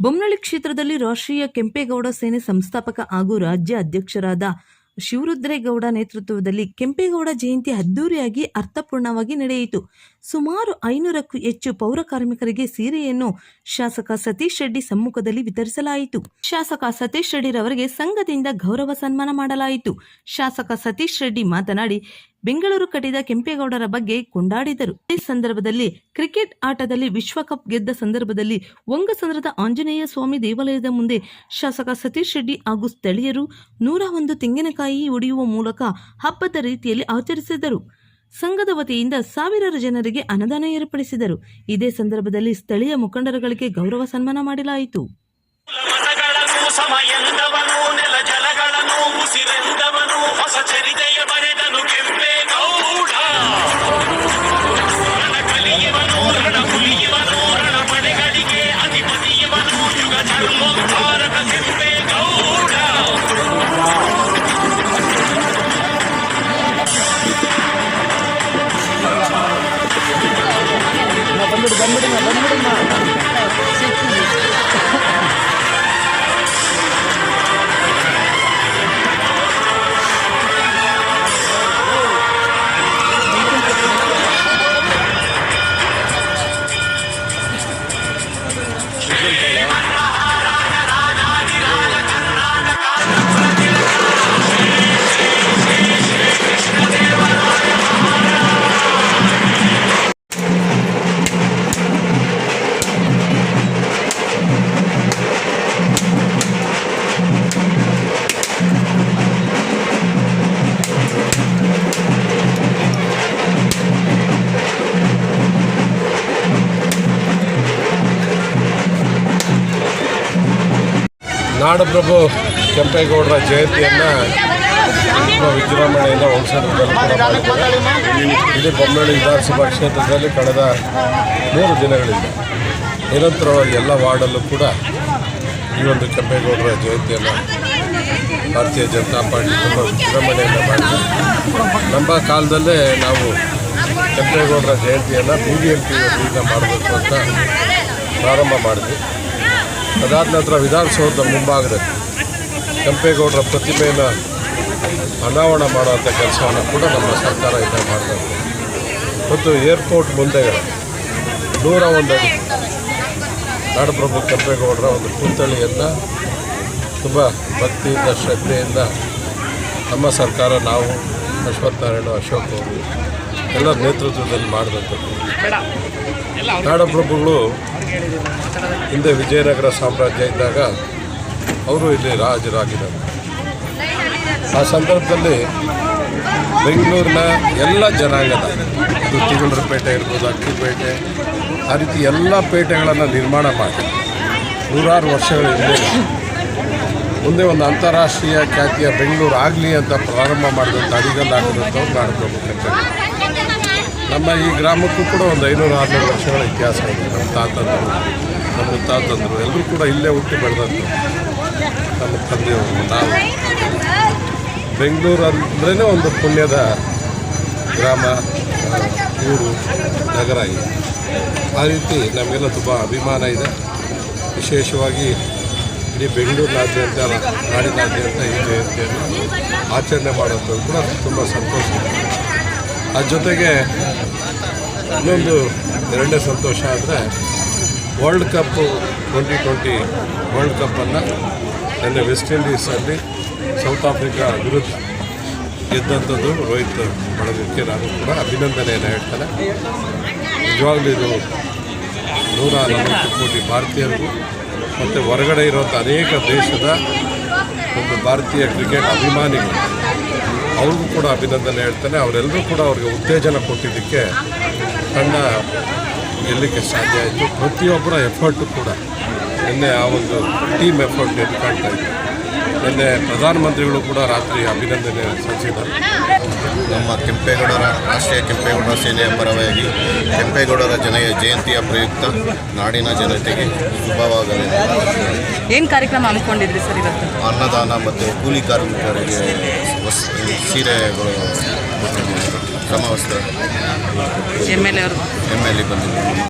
ಬೊಮ್ಮನಹಳ್ಳಿ ಕ್ಷೇತ್ರದಲ್ಲಿ ರಾಷ್ಟ್ರೀಯ ಕೆಂಪೇಗೌಡ ಸೇನೆ ಸಂಸ್ಥಾಪಕ ಹಾಗೂ ರಾಜ್ಯ ಅಧ್ಯಕ್ಷರಾದ ಶಿವರುದ್ರೇಗೌಡ ನೇತೃತ್ವದಲ್ಲಿ ಕೆಂಪೇಗೌಡ ಜಯಂತಿ ಅದ್ದೂರಿಯಾಗಿ ಅರ್ಥಪೂರ್ಣವಾಗಿ ನಡೆಯಿತು. ಸುಮಾರು ಐನೂರಕ್ಕೂ ಹೆಚ್ಚು ಪೌರ ಕಾರ್ಮಿಕರಿಗೆ ಸೀರೆಯನ್ನು ಶಾಸಕ ಸತೀಶ್ ರೆಡ್ಡಿ ಸಮ್ಮುಖದಲ್ಲಿ ವಿತರಿಸಲಾಯಿತು. ಶಾಸಕ ಸತೀಶ್ ರೆಡ್ಡಿರವರಿಗೆ ಸಂಘದಿಂದ ಗೌರವ ಸನ್ಮಾನ ಮಾಡಲಾಯಿತು. ಶಾಸಕ ಸತೀಶ್ ರೆಡ್ಡಿ ಮಾತನಾಡಿ ಬೆಂಗಳೂರು ಕಟ್ಟಿದ ಕೆಂಪೇಗೌಡರ ಬಗ್ಗೆ ಕೊಂಡಾಡಿದರು. ಈ ಸಂದರ್ಭದಲ್ಲಿ ಕ್ರಿಕೆಟ್ ಆಟದಲ್ಲಿ ವಿಶ್ವಕಪ್ ಗೆದ್ದ ಸಂದರ್ಭದಲ್ಲಿ ಒಂಗಸಂದ್ರದ ಆಂಜನೇಯ ಸ್ವಾಮಿ ದೇವಾಲಯದ ಮುಂದೆ ಶಾಸಕ ಸತೀಶ್ ರೆಡ್ಡಿ ಹಾಗೂ ಸ್ಥಳೀಯರು ನೂರ ಒಂದು ತೆಂಗಿನಕಾಯಿ ಒಡೆಯುವ ಮೂಲಕ ಹಬ್ಬದ ರೀತಿಯಲ್ಲಿ ಆಚರಿಸಿದರು. ಸಂಘದ ವತಿಯಿಂದ ಸಾವಿರಾರು ಜನರಿಗೆ ಅನುದಾನ ಏರ್ಪಡಿಸಿದರು. ಇದೇ ಸಂದರ್ಭದಲ್ಲಿ ಸ್ಥಳೀಯ ಮುಖಂಡರುಗಳಿಗೆ ಗೌರವ ಸನ್ಮಾನ ಮಾಡಲಾಯಿತು. ಉಸಿರೆಂದವನು ಹೊಸ ಚರಿತೆಯ ಬರೆದನು ಕೆಂಪೇಗೌಡ ನಾಡಪ್ರಭು ಕೆಂಪೇಗೌಡರ ಜಯಂತಿಯನ್ನು ವಿಜೃಂಭಣೆಯಿಂದ ಹೊಂಸಂದ್ರದಲ್ಲಿ ಕೂಡ ಬೊಮ್ಮನಹಳ್ಳಿ ವಿಧಾನಸಭಾ ಕ್ಷೇತ್ರದಲ್ಲಿ ಕಳೆದ ಮೂರು ದಿನಗಳಿಂದ ನಿರಂತರವಾಗಿ ಎಲ್ಲ ವಾರ್ಡಲ್ಲೂ ಕೂಡ ಈ ಒಂದು ಕೆಂಪೇಗೌಡರ ಜಯಂತಿಯನ್ನು ಭಾರತೀಯ ಜನತಾ ಪಾರ್ಟಿ ತುಂಬ ವಿಜೃಂಭಣೆಯನ್ನು ಮಾಡಿದೆ ನಮ್ಮ ಕಾಲದಲ್ಲೇ ನಾವು ಕೆಂಪೇಗೌಡರ ಜಯಂತಿಯನ್ನು ಬಿ ಬಿ ಎಂ ಪಿ ಮಾಡಬೇಕು ಅಂತ ಪ್ರಾರಂಭ ಮಾಡಿದ್ವಿ. ಅದಾದ ನಂತರ ವಿಧಾನಸೌಧದ ಮುಂಭಾಗದಲ್ಲಿ ಕೆಂಪೇಗೌಡರ ಪ್ರತಿಮೆಯನ್ನು ಅನಾವರಣ ಮಾಡುವಂಥ ಕೆಲಸವನ್ನು ಕೂಡ ನಮ್ಮ ಸರ್ಕಾರ ಇದೆ. ಮಾಡ್ತಾರೆ ಮತ್ತು ಏರ್ಪೋರ್ಟ್ ಮುಂದೆಗಳು ನೂರ ಒಂದು ನಾಡಪ್ರಭು ಕೆಂಪೇಗೌಡರ ಒಂದು ಪುತ್ಥಳಿಯನ್ನು ತುಂಬ ಭಕ್ತಿಯಿಂದ, ಶ್ರದ್ಧೆಯಿಂದ ನಮ್ಮ ಸರ್ಕಾರ ನಾವು ಅಶ್ವತ್ಥನಾರಾಯಣ ಅಶೋಕ್ ಅವರು ಎಲ್ಲರ ನೇತೃತ್ವದಲ್ಲಿ ಮಾಡಿದಂಥದ್ದು ನಾಡಪ್ರಭುಗಳು ಹಿಂದೆ ವಿಜಯನಗರ ಸಾಮ್ರಾಜ್ಯ ಇದ್ದಾಗ ಅವರು ಇಲ್ಲಿ ರಾಜರಾಗಿದ್ದಾರೆ. ಆ ಸಂದರ್ಭದಲ್ಲಿ ಬೆಂಗಳೂರಿನ ಎಲ್ಲ ಜನಾಂಗದ, ಇದು ತಿಗಳರಪೇಟೆ ಇರ್ಬೋದು ಅಕ್ಕಿಪೇಟೆ ಆ ರೀತಿ ಎಲ್ಲ ಪೇಟೆಗಳನ್ನು ನಿರ್ಮಾಣ ಮಾಡಿ ನೂರಾರು ವರ್ಷಗಳ ಹಿಂದೆ ಮುಂದೆ ಒಂದು ಅಂತಾರಾಷ್ಟ್ರೀಯ ಖ್ಯಾತಿಯ ಬೆಂಗಳೂರು ಆಗಲಿ ಅಂತ ಪ್ರಾರಂಭ ಮಾಡಿದಂಥ ಅಡಿಗಲ್ಲಾಗಿರುವಂಥವ್ರು ನಾಡಪ್ರಭು ಕೆಂಪೇಗೌಡ ನಮ್ಮ ಈ ಗ್ರಾಮಕ್ಕೂ ಕೂಡ ಒಂದು ಐನೂರು, ಆರುನೂರು ವರ್ಷಗಳ ಇತಿಹಾಸ ಇದೆ. ನಮ್ಮ ತಾತಂದರು, ನಮ್ಮ ಮುತ್ತಾತಂದರು, ಎಲ್ಲರೂ ಕೂಡ ಇಲ್ಲೇ ಹುಟ್ಟಿ ಬೆಳೆದಂಥ ನಮ್ಮ ತಂದೆಯವರು, ನಾವು. ಬೆಂಗಳೂರು ಅಂದ್ರೇ ಒಂದು ಪುಣ್ಯದ ಗ್ರಾಮ, ಊರು, ನಗರ ಇದೆ. ಆ ರೀತಿ ನಮಗೆಲ್ಲ ತುಂಬ ಅಭಿಮಾನ ಇದೆ. ವಿಶೇಷವಾಗಿ ಇಡೀ ಬೆಂಗಳೂರಿನಾದ್ಯಂತ, ನಾಡಿನಾದ್ಯಂತ ಈ ಜಯಂತಿಯನ್ನು ಆಚರಣೆ ಮಾಡೋದು ಕೂಡ ತುಂಬ ಸಂತೋಷ. ಅದ್ರ ಜೊತೆಗೆ ಇನ್ನೊಂದು ಎರಡನೇ ಸಂತೋಷ ಅಂದರೆ world cup twenty twenty world ಕಪ್ಪನ್ನು ನಿನ್ನೆ ವೆಸ್ಟ್ ಇಂಡೀಸಲ್ಲಿ ಸೌತ್ ಆಫ್ರಿಕಾ ವಿರುದ್ಧ ಗೆದ್ದಂಥದ್ದು ರೋಹಿತ್ ಬಳಗಕ್ಕೆ ನಾನು ಕೂಡ ಅಭಿನಂದನೆಯನ್ನು ಹೇಳ್ತಾರೆ ನಿಜವಾಗ್ಲೂ ಇದು ನೂರ ನಲವತ್ತು ಕೋಟಿ ಭಾರತೀಯರಿಗೂ ಮತ್ತು ಹೊರಗಡೆ ಇರುವಂಥ ಅನೇಕ ದೇಶದ ಒಂದು ಭಾರತೀಯ ಕ್ರಿಕೆಟ್ ಅಭಿಮಾನಿಗಳು ಅವ್ರಿಗೂ ಕೂಡ ಅಭಿನಂದನೆ ಹೇಳ್ತಾನೆ. ಅವರೆಲ್ಲರೂ ಕೂಡ ಅವ್ರಿಗೆ ಉತ್ತೇಜನ ಕೊಟ್ಟಿದ್ದಕ್ಕೆ ತಂಡ ಗೆಲ್ಲಕ್ಕೆ ಸಾಧ್ಯ ಆಯಿತು. ಪ್ರತಿಯೊಬ್ಬರ ಎಫರ್ಟು ಕೂಡ. ನಿನ್ನೆ ಆ ಒಂದು ಟೀಮ್ ಎಫರ್ಟ್ ಎದ್ದು ಕಾಣ್ತಾ ಇತ್ತು ನಿನ್ನೆ ಪ್ರಧಾನಮಂತ್ರಿಗಳು ಕೂಡ ರಾತ್ರಿ ಅಭಿನಂದನೆ ಸಲ್ಲಿಸಿದ್ದಾರೆ. ನಮ್ಮ ಕೆಂಪೇಗೌಡರ ರಾಷ್ಟ್ರೀಯ ಕೆಂಪೇಗೌಡರ ಸೇನೆಯ ಪರವಾಗಿ ಕೆಂಪೇಗೌಡರ ಜನಯ ಜಯಂತಿಯ ಪ್ರಯುಕ್ತ ನಾಡಿನ ಜನತೆಗೆ ಶುಭವಾಗಲಿ. ಏನು ಕಾರ್ಯಕ್ರಮ ಹಮ್ಮಿಕೊಂಡಿದ್ರಿ ಸರ್ ಇವತ್ತು? ಅನ್ನದಾನ ಮತ್ತು ಕೂಲಿ ಕಾರ್ಮಿಕರಿಗೆ ಸೀರೆಗಳು ಸಮವಸ್ತ್ರ ಎಂ ಎಲ್ ಎ ಅವರು. ಎಂ ಎಲ್ ಎ ಬಂದಿದ್ದರು